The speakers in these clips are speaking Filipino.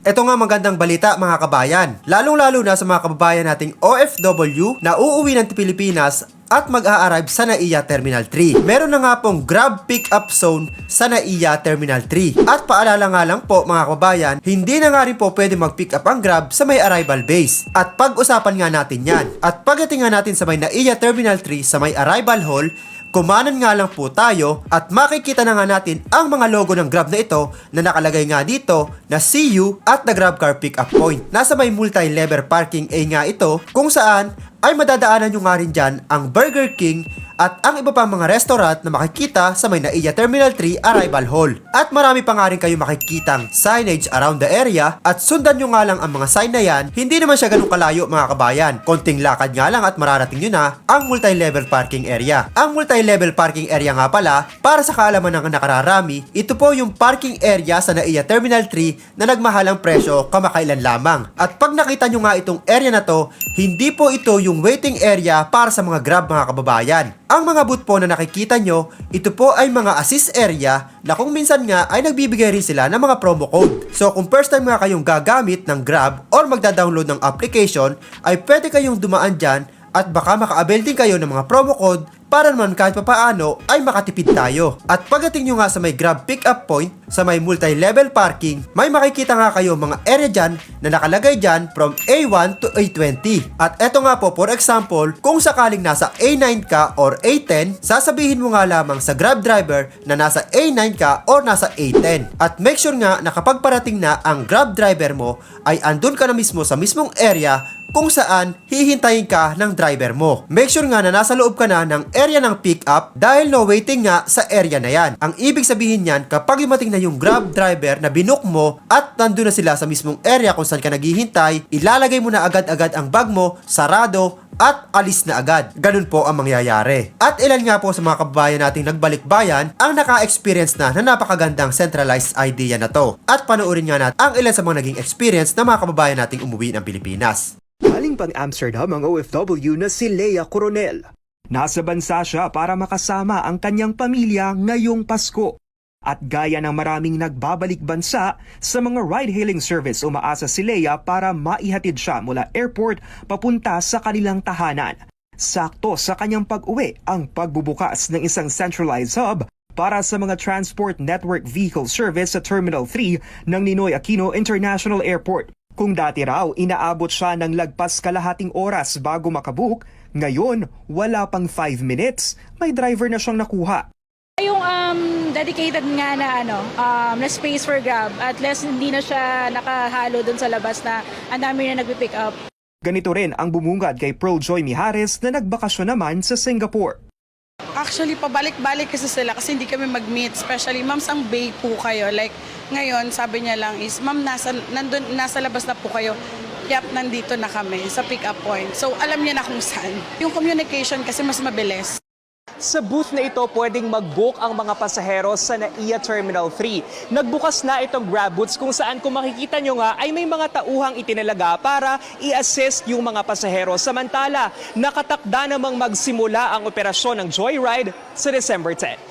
Ito nga magandang balita mga kabayan, lalong-lalo na sa mga kababayan nating OFW na uuwi ng Pilipinas at mag-a-arrive sa NAIA Terminal 3. Meron na nga pong Grab Pick-up Zone sa NAIA Terminal 3. At paalala nga lang po mga kababayan, hindi na nga rin po pwede mag-pick up ang Grab sa may arrival base. At pag-usapan nga natin yan. At pagdating nga natin sa may NAIA Terminal 3 sa may arrival hall, Kumanan nga lang po tayo at makikita na nga natin ang mga logo ng Grab na ito na nakalagay nga dito na see you at the Grab Car Pickup Point. Nasa may multi-level parking A nga ito kung saan ay madadaanan nyo nga rin dyan ang Burger King at ang iba pang mga restaurant na makikita sa may Terminal 3 Arrival Hall. At marami pa nga rin kayo makikitang signage around the area at sundan nyo nga lang ang mga sign na yan, hindi naman siya ganun kalayo mga kabayan. Konting lakad nga lang at mararating nyo na ang multi-level parking area. Ang multi-level parking area nga pala, para sa kaalaman ng nakararami, ito po yung parking area sa NAIA Terminal 3 na nagmahalang presyo kamakailan lamang. At pag nakita nyo nga itong area na to, hindi po ito yung waiting area para sa mga Grab mga kababayan. Ang mga booth po na nakikita nyo, ito po ay mga assist area na kung minsan nga ay nagbibigay rin sila ng mga promo code. So kung first time nga kayong gagamit ng Grab or magda-download ng application, ay pwede kayong dumaan dyan at baka maka-avail din kayo ng mga promo code para naman kahit papaano ay makatipid tayo. At pagdating nyo nga sa may Grab Pickup Point, sa may multi-level parking, may makikita nga kayo mga area dyan na nakalagay dyan from A1 to A20. At eto nga po, for example, kung sakaling nasa A9 ka or A10, sasabihin mo nga lamang sa Grab driver na nasa A9 ka or nasa A10. At make sure nga na kapag parating na ang Grab driver mo, ay andun ka na mismo sa mismong area kung saan hihintayin ka ng driver mo. Make sure nga na nasa loob ka na ng area ng pick up dahil no waiting nga sa area na yan. Ang ibig sabihin niyan, kapag dumating na yung grab driver na binook mo at nandun na sila sa mismong area kung saan ka naghihintay, ilalagay mo na agad-agad ang bag mo, sarado, at alis na agad. Ganun po ang mangyayari. At ilan nga po sa mga kababayan nating nagbalik bayan ang naka-experience na na napakagandang centralized idea na to. At panoorin nga natin ang ilan sa mga naging experience ng mga kababayan nating umuwi ng Pilipinas. Galing pang Amsterdam ang OFW na si Lea Coronel. Nasa bansa siya para makasama ang kanyang pamilya ngayong Pasko. At gaya ng maraming nagbabalik bansa, sa mga ride-hailing service umaasa si Lea para maihatid siya mula airport papunta sa kanilang tahanan. Sakto sa kanyang pag-uwi ang pagbubukas ng isang centralized hub para sa mga Transport Network Vehicle Service sa Terminal 3 ng Ninoy Aquino International Airport. Kung dati raw inaabot siya ng lagpas kalahating oras bago makabook, ngayon wala pang 5 minutes, may driver na siyang nakuha. Yung um, dedicated nga na ano, um, na space for Grab at less hindi na siya nakahalo dun sa labas na ang dami na nagpipick up. Ganito rin ang bumungad kay Pearl Joy Mijares na nagbakasyon naman sa Singapore. Actually, pabalik-balik kasi sila kasi hindi kami mag-meet. Especially, ma'am, sang bay po kayo. Like, ngayon, sabi niya lang is, ma'am, nasa, nandun, nasa labas na po kayo. Yap, nandito na kami sa pick-up point. So, alam niya na kung saan. Yung communication kasi mas mabilis. Sa booth na ito, pwedeng mag-book ang mga pasahero sa NAIA Terminal 3. Nagbukas na itong Grab booths kung saan kung makikita nyo nga ay may mga tauhang itinalaga para i-assist yung mga pasahero. Samantala, nakatakda namang magsimula ang operasyon ng Joyride sa December 10.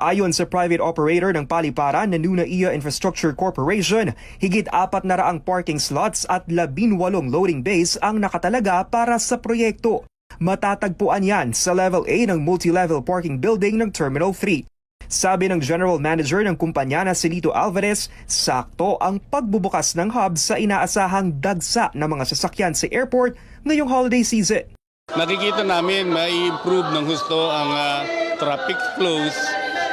Ayon sa private operator ng paliparan na Nunaia Infrastructure Corporation, higit apat na raang parking slots at labinwalong loading bays ang nakatalaga para sa proyekto. Matatagpuan yan sa level A ng multi-level parking building ng Terminal 3. Sabi ng General Manager ng kumpanya na si Lito Alvarez, sakto ang pagbubukas ng hub sa inaasahang dagsa ng mga sasakyan sa airport ngayong holiday season. Nakikita namin may improve ng husto ang ah, traffic flows,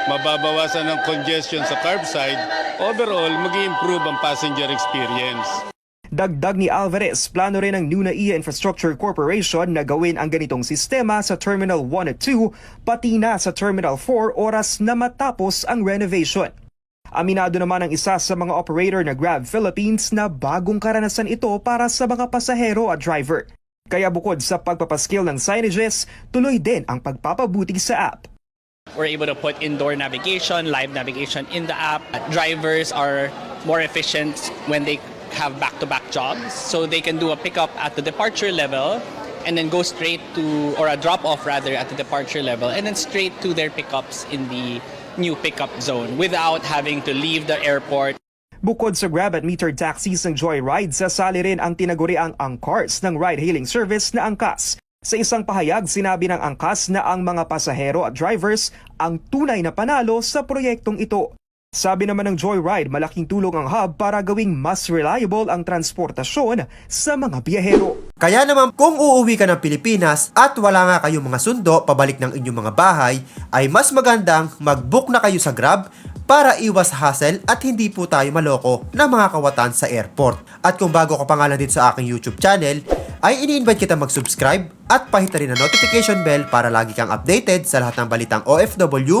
mababawasan ng congestion sa curbside. Overall, mag improve ang passenger experience. Dagdag ni Alvarez, plano rin ng Nunaia Infrastructure Corporation na gawin ang ganitong sistema sa Terminal 1 at 2, pati na sa Terminal 4 oras na matapos ang renovation. Aminado naman ang isa sa mga operator na Grab Philippines na bagong karanasan ito para sa mga pasahero at driver. Kaya bukod sa pagpapaskill ng signages, tuloy din ang pagpapabuti sa app. We're able to put indoor navigation, live navigation in the app. Drivers are more efficient when they have back-to-back jobs, so they can do a pickup at the departure level and then go straight to, or a drop-off rather, at the departure level, and then straight to their pickups in the new pickup zone without having to leave the airport Bukod sa Grab at metered taxis ng Joyride, sasali rin ang tinaguriang Angkars ng ride-hailing service na Angkas. Sa isang pahayag, sinabi ng Angkas na ang mga pasahero at drivers ang tunay na panalo sa proyektong ito. Sabi naman ng Joyride, malaking tulong ang hub para gawing mas reliable ang transportasyon sa mga biyahero. Kaya naman kung uuwi ka ng Pilipinas at wala nga kayong mga sundo pabalik ng inyong mga bahay, ay mas magandang mag-book na kayo sa Grab para iwas hassle at hindi po tayo maloko ng mga kawatan sa airport. At kung bago ka pa nga lang dito sa aking YouTube channel, ay ini-invite kita mag-subscribe at pahita rin ang notification bell para lagi kang updated sa lahat ng balitang OFW